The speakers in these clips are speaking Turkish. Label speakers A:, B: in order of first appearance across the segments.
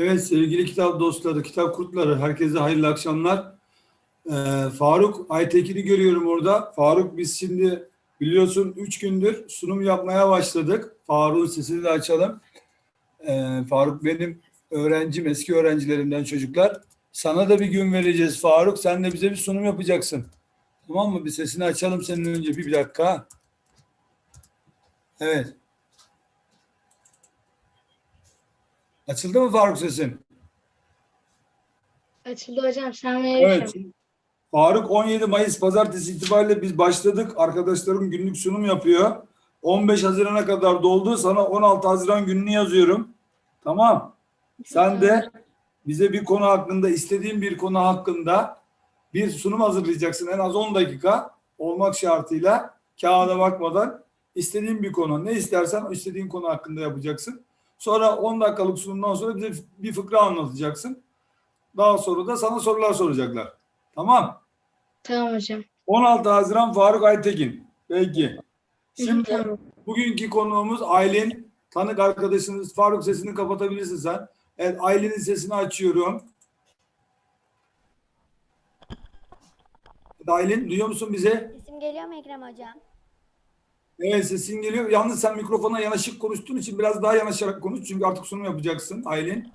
A: Evet sevgili kitap dostları, kitap kurtları, herkese hayırlı akşamlar. Ee, Faruk Aytekin'i görüyorum orada. Faruk biz şimdi biliyorsun 3 gündür sunum yapmaya başladık. Faruk'un sesini de açalım. Ee, Faruk benim öğrencim, eski öğrencilerimden çocuklar. Sana da bir gün vereceğiz Faruk. Sen de bize bir sunum yapacaksın. Tamam mı? Bir sesini açalım senin önce bir, bir dakika. Evet. Açıldı mı Faruk sesin?
B: Açıldı hocam. Selamünaleyküm.
A: Evet. Faruk 17 Mayıs pazartesi itibariyle biz başladık. Arkadaşlarım günlük sunum yapıyor. 15 Haziran'a kadar doldu. Sana 16 Haziran gününü yazıyorum. Tamam. Sen de bize bir konu hakkında, istediğin bir konu hakkında bir sunum hazırlayacaksın. En az 10 dakika olmak şartıyla kağıda bakmadan istediğin bir konu. Ne istersen o istediğin konu hakkında yapacaksın. Sonra 10 dakikalık sunumdan sonra bize bir fıkra anlatacaksın. Daha sonra da sana sorular soracaklar. Tamam.
B: Tamam hocam.
A: 16 Haziran Faruk Aytekin. Peki. Şimdi
B: Tamam.
A: bugünkü konuğumuz Aylin. Tanık arkadaşınız. Faruk sesini kapatabilirsin sen. Evet Aylin'in sesini açıyorum. Aylin duyuyor musun bize?
C: Sesim geliyor mu Ekrem hocam?
A: Evet sesin geliyor. Yalnız sen mikrofona yanaşık konuştuğun için biraz daha yanaşarak konuş. Çünkü artık sunum yapacaksın Aylin.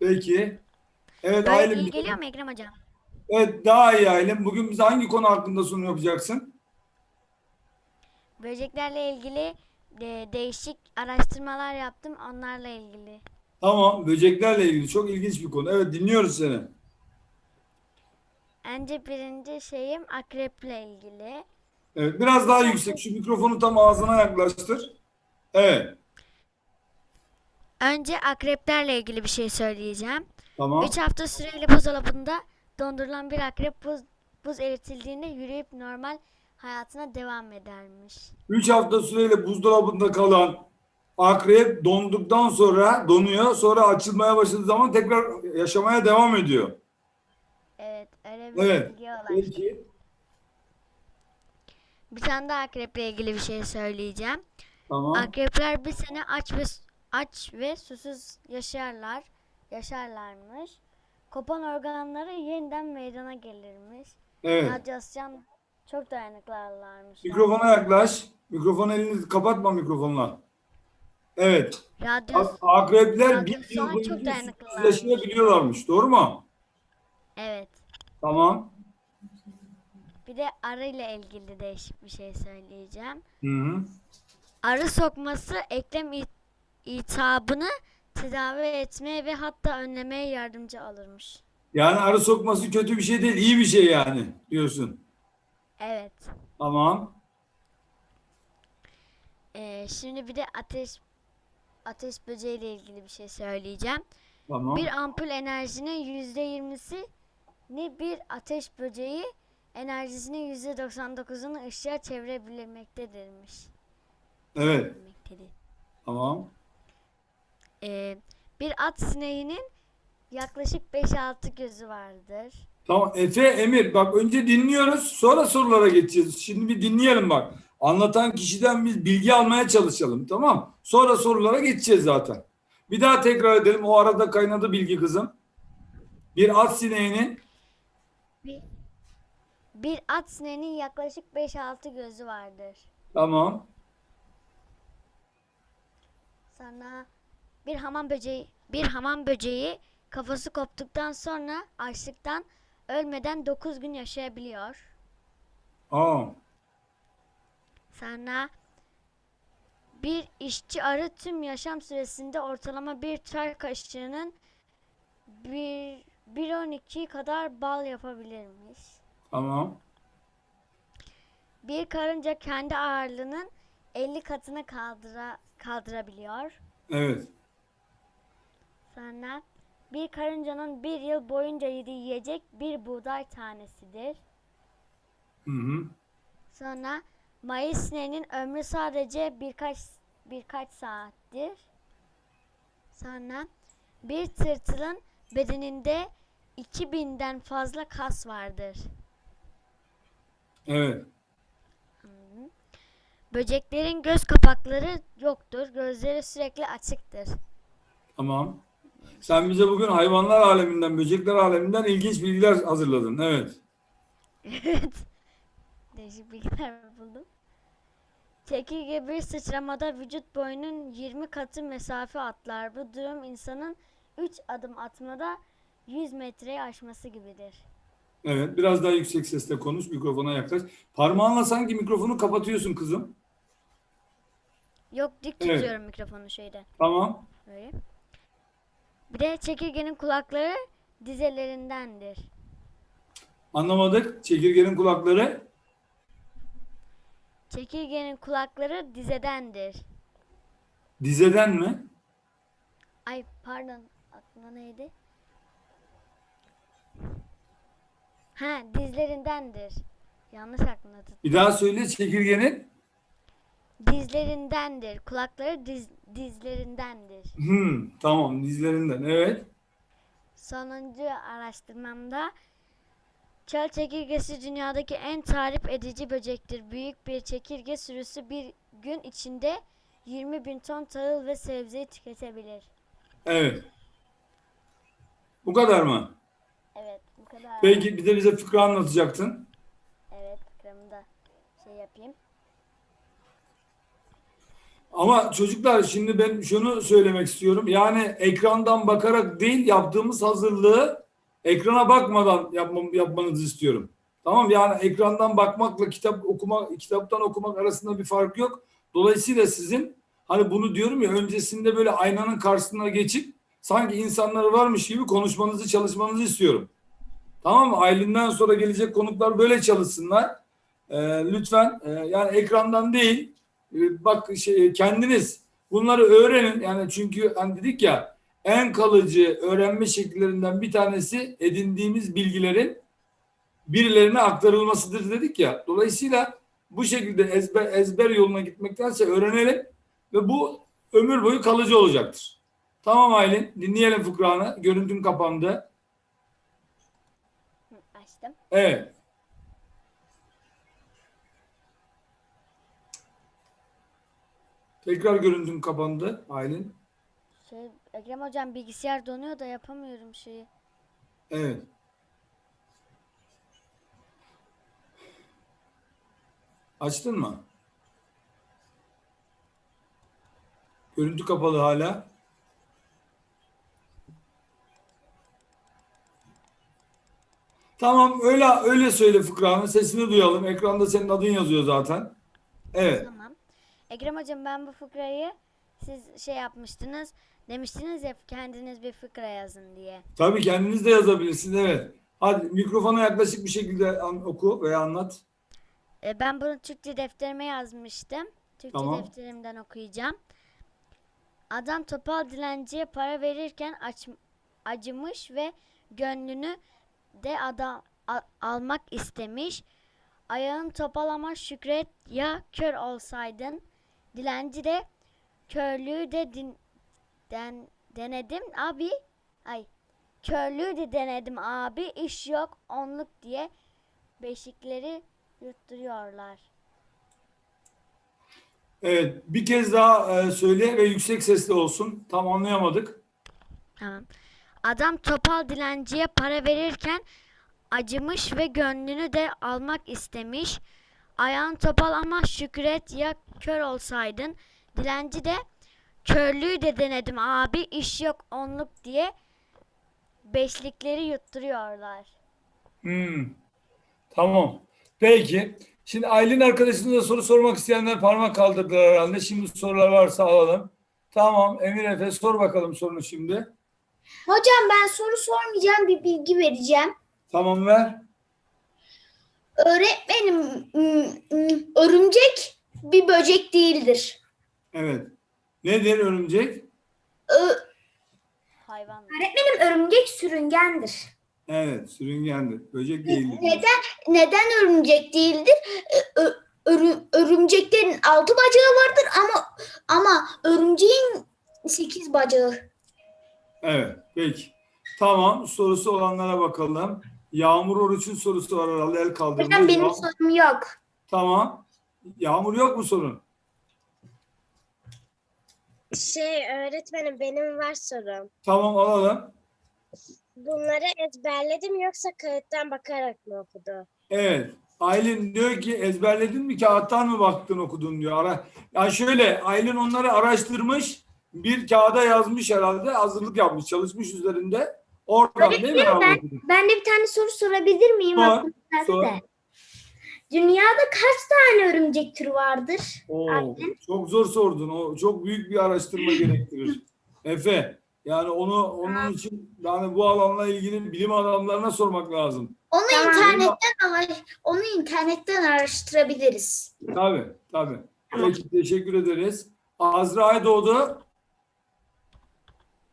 A: Peki. Evet
C: Böyle
A: Aylin.
C: iyi geliyor mu Ekrem hocam?
A: Evet daha iyi Aylin. Bugün bize hangi konu hakkında sunum yapacaksın?
C: Böceklerle ilgili de, değişik araştırmalar yaptım onlarla ilgili.
A: Tamam. Böceklerle ilgili çok ilginç bir konu. Evet dinliyoruz seni.
C: Önce birinci şeyim akreple ilgili.
A: Evet, biraz daha yüksek. Şu mikrofonu tam ağzına yaklaştır. Evet,
C: Önce akreplerle ilgili bir şey söyleyeceğim.
A: tamam.
C: 3 hafta süreyle buzdolabında dondurulan bir akrep buz, buz eritildiğinde yürüyüp normal hayatına devam edermiş.
A: 3 hafta süreyle buzdolabında kalan akrep donduktan sonra donuyor. Sonra açılmaya başladığı zaman tekrar yaşamaya devam ediyor.
C: Evet öyle bir
A: Evet.
C: bilgi.
A: Peki.
C: Bir tane daha akreple ilgili bir şey söyleyeceğim.
A: Tamam.
C: Akrepler bir sene aç ve aç ve susuz yaşarlar, yaşarlarmış. Kopan organları yeniden meydana gelirmiş.
A: Evet.
C: Radyasyon çok dayanıklılarmış.
A: Mikrofona yaklaş. Mikrofon elini kapatma mikrofonla. Evet.
C: Radyas
A: A- Akrepler bir yıl boyunca
C: dayanıklılar.
A: susuz yaşayabiliyorlarmış. Doğru mu?
C: evet.
A: Tamam.
C: Bir de arı ile ilgili değişik bir şey söyleyeceğim.
A: Hı -hı.
C: Arı sokması eklem it- iltihabını tedavi etmeye ve hatta önlemeye yardımcı olurmuş.
A: Yani arı sokması kötü bir şey değil, iyi bir şey yani diyorsun.
C: Evet.
A: Tamam.
C: Ee, şimdi bir de ateş ateş böceği ile ilgili bir şey söyleyeceğim.
A: Tamam.
C: Bir ampul enerjinin yüzde yirmisi ni bir ateş böceği enerjisinin yüzde 99'unu ışığa çevirebilmektedirmiş.
A: Evet.
C: Bilmektedir.
A: Tamam.
C: Ee, bir at sineğinin yaklaşık 5-6 gözü vardır.
A: Tamam. Efe, Emir bak önce dinliyoruz sonra sorulara geçeceğiz. Şimdi bir dinleyelim bak. Anlatan kişiden biz bilgi almaya çalışalım tamam. Sonra sorulara geçeceğiz zaten. Bir daha tekrar edelim. O arada kaynadı bilgi kızım. Bir at sineğinin
C: bir at sineğinin yaklaşık 5-6 gözü vardır.
A: tamam.
C: Sonra bir hamam böceği bir hamam böceği kafası koptuktan sonra açlıktan ölmeden 9 gün yaşayabiliyor.
A: Aa,
C: Sonra bir işçi arı tüm yaşam süresinde ortalama bir çay kaşığının bir 1.12 kadar bal yapabilirmiş.
A: Tamam.
C: Bir karınca kendi ağırlığının 50 katına kaldıra, kaldırabiliyor.
A: Evet.
C: Sonra bir karıncanın bir yıl boyunca yediği yiyecek bir buğday tanesidir.
A: Hı hı.
C: Sonra Mayıs sineğinin ömrü sadece birkaç birkaç saattir. Sonra bir tırtılın bedeninde 2000'den fazla kas vardır.
A: Evet.
C: Böceklerin göz kapakları yoktur. Gözleri sürekli açıktır.
A: Tamam. Sen bize bugün hayvanlar aleminden, böcekler aleminden ilginç bilgiler hazırladın. Evet.
C: Evet. Değişik bilgiler buldum. Çekirge bir sıçramada vücut boyunun 20 katı mesafe atlar. Bu durum insanın 3 adım atmada 100 metreyi aşması gibidir.
A: Evet. Biraz daha yüksek sesle konuş. Mikrofona yaklaş. Parmağınla sanki mikrofonu kapatıyorsun kızım.
C: Yok dik
A: Evet.
C: tutuyorum mikrofonu şeyden.
A: Tamam.
C: Böyle. Bir de çekirgenin kulakları dizelerindendir.
A: Anlamadık. Çekirgenin kulakları.
C: Çekirgenin kulakları dizedendir.
A: Dizeden mi?
C: Ay pardon aklımda neydi? Ha dizlerindendir. Yanlış aklımda tut.
A: Bir daha söyle çekirgenin.
C: Dizlerindendir. Kulakları diz, dizlerindendir.
A: Hmm, tamam dizlerinden. Evet.
C: Sonuncu araştırmamda çöl çekirgesi dünyadaki en tarif edici böcektir. Büyük bir çekirge sürüsü bir gün içinde 20 bin ton tahıl ve sebzeyi tüketebilir.
A: Evet. Bu kadar mı?
C: Evet bu kadar.
A: Peki bir de bize fıkra anlatacaktın.
C: Evet fıkramı da şey yapayım.
A: Ama çocuklar şimdi ben şunu söylemek istiyorum. Yani ekrandan bakarak değil yaptığımız hazırlığı ekrana bakmadan yapmam, yapmanızı istiyorum. Tamam yani ekrandan bakmakla kitap okuma kitaptan okumak arasında bir fark yok. Dolayısıyla sizin hani bunu diyorum ya öncesinde böyle aynanın karşısına geçip sanki insanlar varmış gibi konuşmanızı çalışmanızı istiyorum. Tamam mı? Aylin'den sonra gelecek konuklar böyle çalışsınlar. Ee, lütfen e, yani ekrandan değil e, bak şey, kendiniz bunları öğrenin. Yani çünkü hani dedik ya en kalıcı öğrenme şekillerinden bir tanesi edindiğimiz bilgilerin birilerine aktarılmasıdır dedik ya. Dolayısıyla bu şekilde ezber, ezber yoluna gitmektense öğrenelim ve bu ömür boyu kalıcı olacaktır. Tamam Aylin dinleyelim fıkranı. Görüntün kapandı.
C: Açtım.
A: Evet. Tekrar görüntün kapandı Aylin.
C: Şey, Ekrem hocam bilgisayar donuyor da yapamıyorum şeyi.
A: Evet. Açtın mı? Görüntü kapalı hala. Tamam öyle öyle söyle fıkranı sesini duyalım. Ekranda senin adın yazıyor zaten. Evet.
C: Tamam. Ekrem hocam ben bu fıkrayı siz şey yapmıştınız. Demiştiniz ya kendiniz bir fıkra yazın diye.
A: Tabii kendiniz de yazabilirsiniz evet. Hadi mikrofona yaklaşık bir şekilde an- oku veya anlat.
C: E, ben bunu Türkçe defterime yazmıştım. Türkçe
A: Tamam.
C: defterimden okuyacağım. Adam topal dilenciye para verirken aç, acımış ve gönlünü de adam al- almak istemiş. Ayağın topal ama şükret ya kör olsaydın. Dilenci de körlüğü de din, den, denedim abi. Ay körlüğü de denedim abi iş yok onluk diye beşikleri yutturuyorlar.
A: Evet bir kez daha e, söyle ve yüksek sesli olsun. Tam anlayamadık.
C: Tamam. Adam topal dilenciye para verirken acımış ve gönlünü de almak istemiş. Ayağın topal ama şükret ya kör olsaydın. Dilenci de körlüğü de denedim abi iş yok onluk diye beşlikleri yutturuyorlar.
A: Hmm. Tamam. Peki. Şimdi Aylin arkadaşınıza soru sormak isteyenler parmak kaldırdılar herhalde. Şimdi sorular varsa alalım. Tamam. Emir Efe sor bakalım sorunu şimdi.
D: Hocam ben soru sormayacağım bir bilgi vereceğim.
A: Tamam ver.
D: Öğretmenim ım, ım, örümcek bir böcek değildir.
A: Evet. Nedir örümcek?
D: Ö-
C: Hayvan.
D: öğretmenim örümcek sürüngendir.
A: Evet. Sürüngendir. Böcek değildir.
D: Neden neden örümcek değildir? Ö- ö- örü- örümceklerin altı bacağı vardır ama ama örümceğin sekiz bacağı.
A: Evet. Peki. Tamam. Sorusu olanlara bakalım. Yağmur Oruç'un sorusu var herhalde. El kaldırdı.
D: Hocam benim sorum yok.
A: Tamam. Yağmur yok mu sorun?
E: Şey öğretmenim benim var sorum.
A: Tamam alalım.
E: Bunları ezberledim yoksa kağıttan bakarak mı okudu?
A: Evet. Aylin diyor ki ezberledin mi kağıttan mı baktın okudun diyor. Ara, yani şöyle Aylin onları araştırmış bir kağıda yazmış herhalde hazırlık yapmış çalışmış üzerinde. Oradan değil mi? okudun?
F: Ben de bir tane soru sorabilir miyim?
A: Sor, sor.
F: Dünyada kaç tane örümcek türü vardır?
A: Oo, çok zor sordun. O çok büyük bir araştırma gerektirir. Efe yani onu onun için yani bu alanla ilgili bilim adamlarına sormak lazım.
F: Onu
E: Tamam.
F: internetten onu internetten araştırabiliriz.
A: Tabii tabii. Peki teşekkür ederiz. Azra doğdu.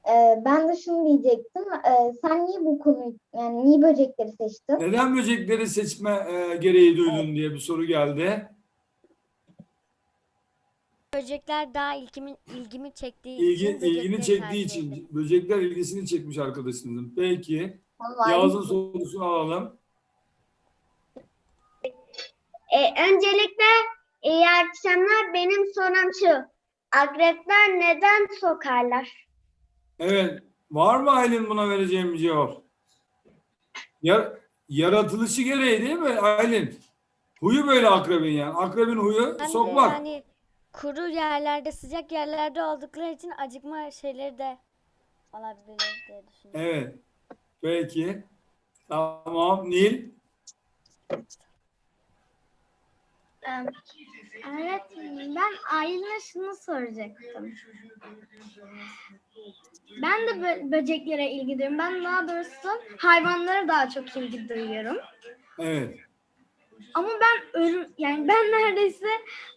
G: Ee, ben de şunu diyecektim. Ee, sen niye bu konuyu, yani niye böcekleri seçtin?
A: Neden böcekleri seçme e, gereği duydun diye bir soru geldi.
C: Böcekler daha ilgimi, ilgimi çektiği
A: İlgi,
C: için
A: ilgini
C: böcekleri
A: çektiği
C: tercih
A: için
C: ettim.
A: böcekler ilgisini çekmiş arkadaşınızın. Peki.
G: Vallahi
A: Yağız'ın sorusunu alalım.
E: E, öncelikle iyi akşamlar. Benim sorum şu. Akrepler neden sokarlar?
A: Evet. Var mı Aylin buna vereceğim bir cevap? Yar, yaratılışı gereği değil mi Aylin? Huyu böyle akrebin yani. Akrebin huyu
C: Hem de
A: sokmak.
C: yani kuru yerlerde, sıcak yerlerde oldukları için acıkma şeyleri de olabilir diye düşünüyorum.
A: Evet. Peki. Tamam. Nil.
H: Öğretmenim ben Aylin'e şunu soracaktım. Ben de bö- böceklere ilgi duyuyorum. Ben daha doğrusu hayvanlara daha çok ilgi duyuyorum.
A: Evet.
H: Ama ben ölüm yani ben neredeyse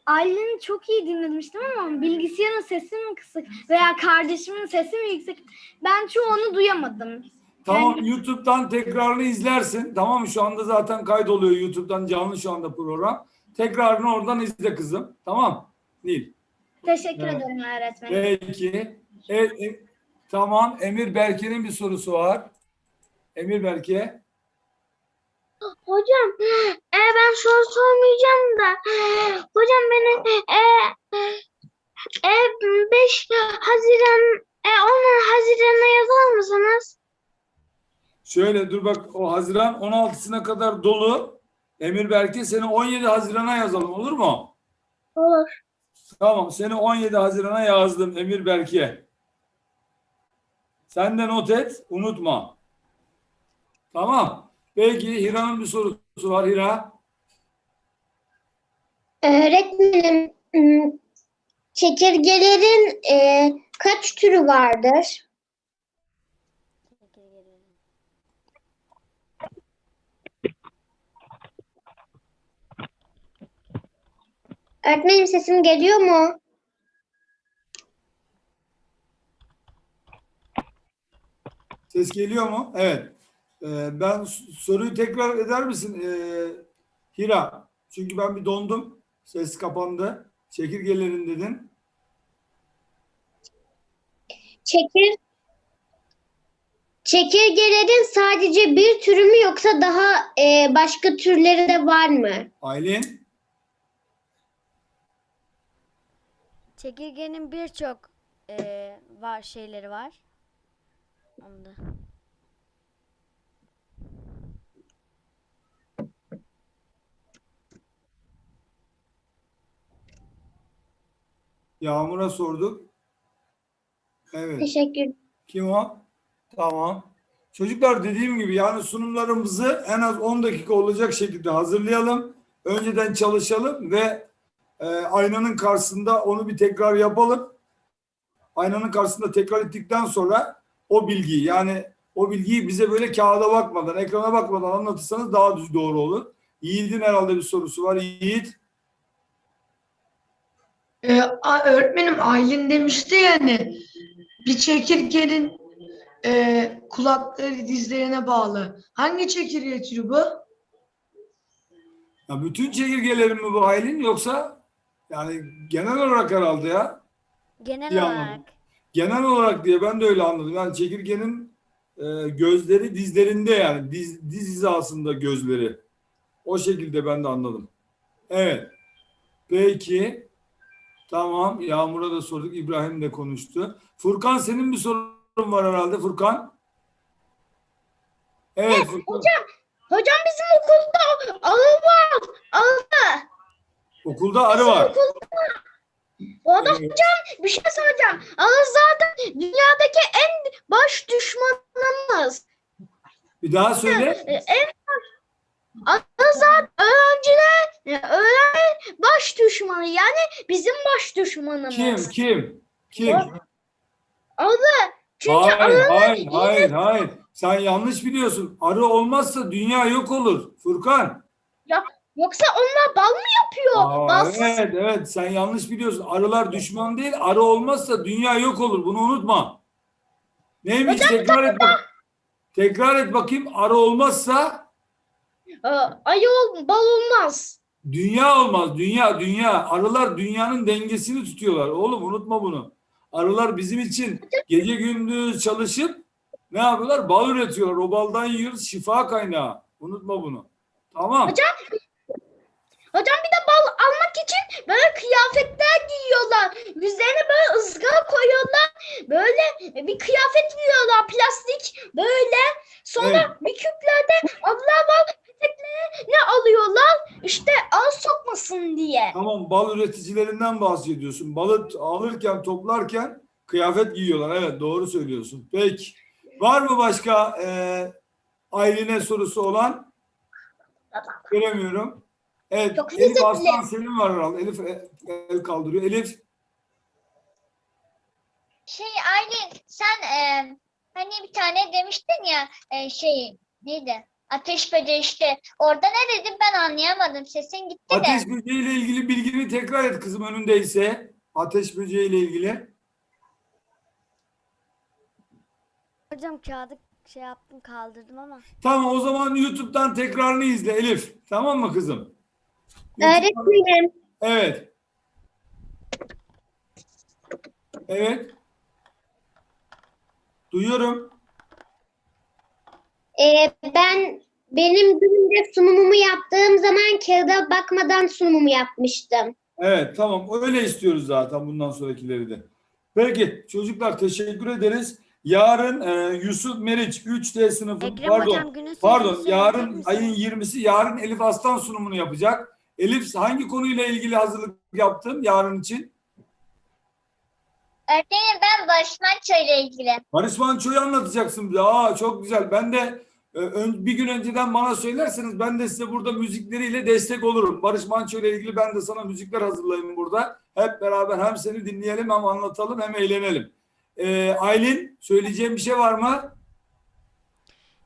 H: Aylin'i çok iyi dinlemiştim ama bilgisayarın sesi mi kısık veya kardeşimin sesi mi yüksek? Ben çoğunu duyamadım.
A: Tamam YouTube'dan tekrarını izlersin. Tamam mı? Şu anda zaten kaydoluyor YouTube'dan canlı şu anda program. Tekrarını oradan izle kızım. Tamam. Nil.
H: Teşekkür
A: Evet.
H: ederim öğretmenim.
A: Peki. Evet, e- tamam. Emir Berke'nin bir sorusu var. Emir Berke.
E: Hocam e, ben soru sormayacağım da hocam beni e, e, 5 Haziran e, 10 Haziran'a yazar mısınız?
A: Şöyle dur bak o Haziran 16'sına kadar dolu. Emir Berke seni 17 Haziran'a yazalım olur mu?
E: Olur.
A: Tamam seni 17 Haziran'a yazdım Emir Berke. Sen de not et unutma. Tamam. Peki Hira'nın bir sorusu var Hira.
E: Öğretmenim çekirgelerin e, kaç türü vardır? Öğretmenim sesim geliyor mu?
A: Ses geliyor mu? Evet. Ee, ben soruyu tekrar eder misin ee, Hira? Çünkü ben bir dondum. Ses kapandı. Çekirgelerin dedin.
E: Çekir Çekirgelerin sadece bir türü mü yoksa daha e, başka türleri de var mı?
A: Aylin.
C: Çekirgenin birçok eee, var şeyleri var. Onda.
A: Yağmur'a sorduk. Evet.
E: Teşekkür.
A: Kim o? Tamam. Çocuklar dediğim gibi yani sunumlarımızı en az 10 dakika olacak şekilde hazırlayalım. Önceden çalışalım ve e, aynanın karşısında onu bir tekrar yapalım. Aynanın karşısında tekrar ettikten sonra o bilgiyi yani o bilgiyi bize böyle kağıda bakmadan, ekrana bakmadan anlatırsanız daha düz doğru olur. Yiğit'in herhalde bir sorusu var. Yiğit.
I: Ee, öğretmenim Aylin demişti yani bir çekirgenin e, kulakları dizlerine bağlı. Hangi çekirge türü bu?
A: Ya bütün çekirgelerin mi bu Aylin yoksa yani genel olarak herhalde ya.
C: Genel
A: Bir anlamda.
C: olarak
A: Genel olarak diye ben de öyle anladım. Yani çekirgenin e, gözleri dizlerinde yani diz, diz hizasında gözleri. O şekilde ben de anladım. Evet. Peki. Tamam. Yağmur'a da sorduk. İbrahim de konuştu. Furkan senin bir sorun var herhalde Furkan. Evet Furkan.
H: Hocam bizim okulda arı var. Arı.
A: Okulda arı var.
H: O da
A: Evet.
H: bir şey söyleyeceğim. Arı zaten dünyadaki en baş düşmanımız.
A: Bir daha söyle.
H: E, En Arı zaten öğrenciler, öğrenci baş düşmanı. Yani bizim baş düşmanımız.
A: Kim? Kim? Kim?
H: Arı. Çünkü
A: Hayır, hayır, hayır, hayır. Sen yanlış biliyorsun. Arı olmazsa dünya yok olur. Furkan.
H: Yoksa onlar bal mı yapıyor?
A: Aa,
H: Balsız
A: evet, evet. Sen yanlış biliyorsun. Arılar düşman değil. Arı olmazsa dünya yok olur. Bunu unutma. Neymiş? Tekrar et bak. Tekrar et bakayım. Arı olmazsa
H: e, ayı ol, bal olmaz.
A: dünya olmaz. Dünya, dünya. Arılar dünyanın dengesini tutuyorlar. Oğlum unutma bunu. Arılar bizim için gece gündüz çalışıp ne yapıyorlar? Bal üretiyorlar. O baldan yiyoruz. Şifa kaynağı. Unutma bunu. Tamam.
H: Hocam bir de bal almak için böyle kıyafetler giyiyorlar. Üzerine böyle ızgara koyuyorlar. Böyle bir kıyafet giyiyorlar plastik böyle. Sonra
A: Evet.
H: bir küplerde abla bal ne alıyorlar? İşte al sokmasın diye.
A: Tamam bal üreticilerinden bahsediyorsun. Balı alırken toplarken kıyafet giyiyorlar. Evet doğru söylüyorsun. Peki. Var mı başka e, Aylin'e sorusu olan? Göremiyorum. Evet.
H: Çok
A: Elif. Aslan Selim var herhalde. Elif e, el kaldırıyor. Elif
E: Şey Aylin sen e, hani bir tane demiştin ya e, şey neydi? Ateş böceği işte. Orada ne dedin ben anlayamadım. Sesin gitti de.
A: ateş böceği ile ilgili bilgini tekrar et kızım önündeyse. Ateş böceği ile ilgili.
C: Hocam kağıdı şey yaptım kaldırdım ama.
A: Tamam o zaman YouTube'dan tekrarını izle Elif. Tamam mı kızım?
H: Öğretmenim.
A: Evet. Evet. Duyuyorum.
H: Ee, ben benim günümde sunumumu yaptığım zaman kağıda bakmadan sunumumu yapmıştım.
A: Evet tamam öyle istiyoruz zaten bundan sonrakileri de. Peki çocuklar teşekkür ederiz. Yarın e, Yusuf Meriç 3D sınıfı
C: Ekrem
A: pardon
C: hocam günün
A: pardon yarın
C: misin?
A: ayın 20'si yarın Elif Aslan sunumunu yapacak. Elif hangi konuyla ilgili hazırlık yaptın yarın için?
E: Öğretmenim ben Barış Manço ile ilgili.
A: Barış Manço'yu anlatacaksın bize. Aa çok güzel. Ben de e, bir gün önceden bana söylerseniz ben de size burada müzikleriyle destek olurum. Barış Manço ile ilgili ben de sana müzikler hazırlayayım burada. Hep beraber hem seni dinleyelim hem anlatalım hem eğlenelim. Ee, Aylin söyleyeceğim bir şey var mı?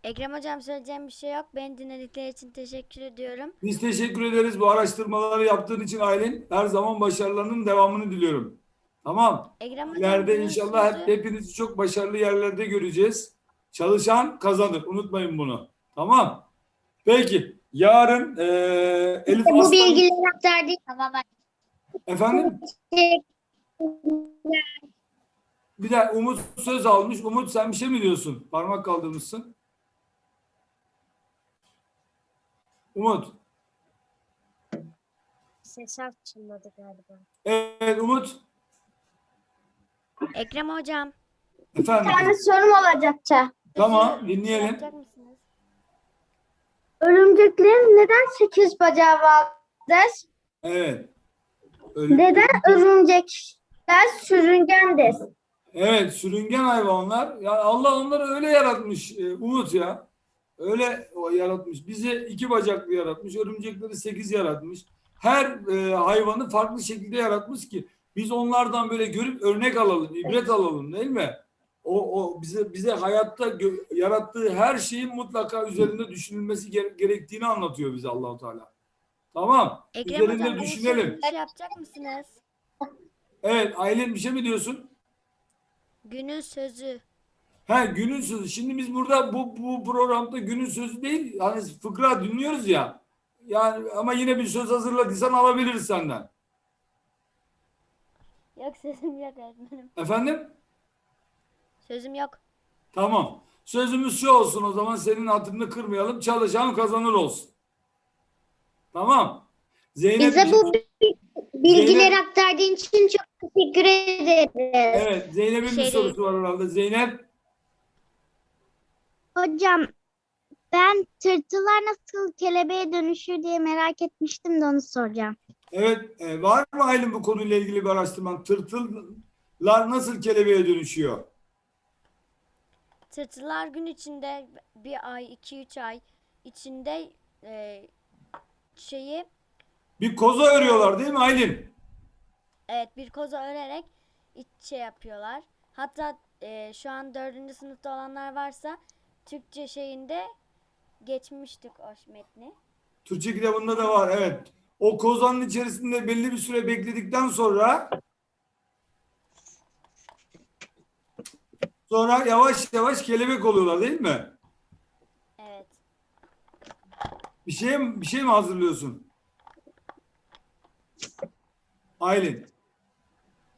C: Ekrem hocam söyleyeceğim bir şey yok. Beni dinledikleri için teşekkür ediyorum.
A: Biz teşekkür ederiz bu araştırmaları yaptığın için Aylin. Her zaman başarılarının devamını diliyorum. Tamam.
C: Ekrem hocam
A: İleride inşallah hep hepinizi çok başarılı yerlerde göreceğiz. Çalışan kazanır. Unutmayın bunu. Tamam. Peki. Yarın eee Elif
H: Bu
A: Aslan...
H: bilgileri aktardık.
E: Tamam
A: Efendim? Bir de Umut söz almış. Umut sen bir şey mi diyorsun? Parmak kaldırmışsın. Umut.
H: Ses açılmadı galiba.
A: Evet Umut.
C: Ekrem hocam.
A: Efendim.
J: sorum olacaktı.
A: Tamam dinleyelim.
C: Yapacak mısınız?
J: Örümceklerin neden sekiz bacağı vardır?
A: Evet. Öyle.
J: Neden örümcekler sürüngendir?
A: Evet sürüngen hayvanlar. Ya Allah onları öyle yaratmış e, Umut ya. Öyle o yaratmış. Bizi iki bacaklı yaratmış. Örümcekleri sekiz yaratmış. Her e, hayvanı farklı şekilde yaratmış ki biz onlardan böyle görüp örnek alalım, ibret alalım değil mi? O, o bize bize hayatta gö- yarattığı her şeyin mutlaka üzerinde düşünülmesi gere- gerektiğini anlatıyor bize Allahu Teala. Tamam.
C: Ekrem
A: üzerinde
C: hocam
A: düşünelim.
C: şey yapacak mısınız?
A: Evet Aylin bir şey mi diyorsun?
C: Günün sözü.
A: Ha günün sözü. Şimdi biz burada bu, bu programda günün sözü değil. Hani fıkra dinliyoruz ya. Yani ama yine bir söz hazırladıysan alabiliriz senden.
C: Yok sözüm yok öğretmenim.
A: Efendim?
C: Sözüm yok.
A: Tamam. Sözümüz şu olsun o zaman senin hatırını kırmayalım. Çalışan kazanır olsun. Tamam. Zeynep
H: Bize bu
K: Bilgileri aktardığın için çok teşekkür ederim.
A: Evet Zeynep'in bir
C: Şey
A: sorusu var herhalde. Zeynep
K: Hocam ben tırtıllar nasıl kelebeğe dönüşür diye merak etmiştim de onu soracağım.
A: evet e, var mı Aylin bu konuyla ilgili bir araştırman? Tırtıllar nasıl kelebeğe dönüşüyor?
C: Tırtıllar gün içinde bir ay, iki üç ay içinde e, şeyi
A: Bir koza örüyorlar değil mi Aylin?
C: evet bir koza örerek iç şey yapıyorlar. Hatta e, şu an dördüncü sınıfta olanlar varsa Türkçe şeyinde geçmiştik o metni.
A: Türkçe kitabında da var evet. O kozanın içerisinde belli bir süre bekledikten sonra sonra yavaş yavaş kelebek oluyorlar değil mi?
C: Evet.
A: Bir şey mi, bir şey mi hazırlıyorsun? Aylin.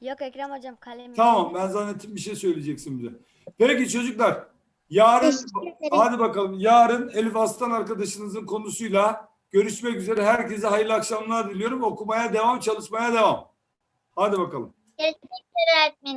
C: Yok Ekrem hocam kalemi.
A: Tamam ben zannettim bir şey söyleyeceksin bize. Peki çocuklar yarın hadi bakalım yarın Elif Aslan arkadaşınızın konusuyla görüşmek üzere. Herkese hayırlı akşamlar diliyorum. Okumaya devam, çalışmaya devam. Hadi bakalım.
E: Görüşmek üzere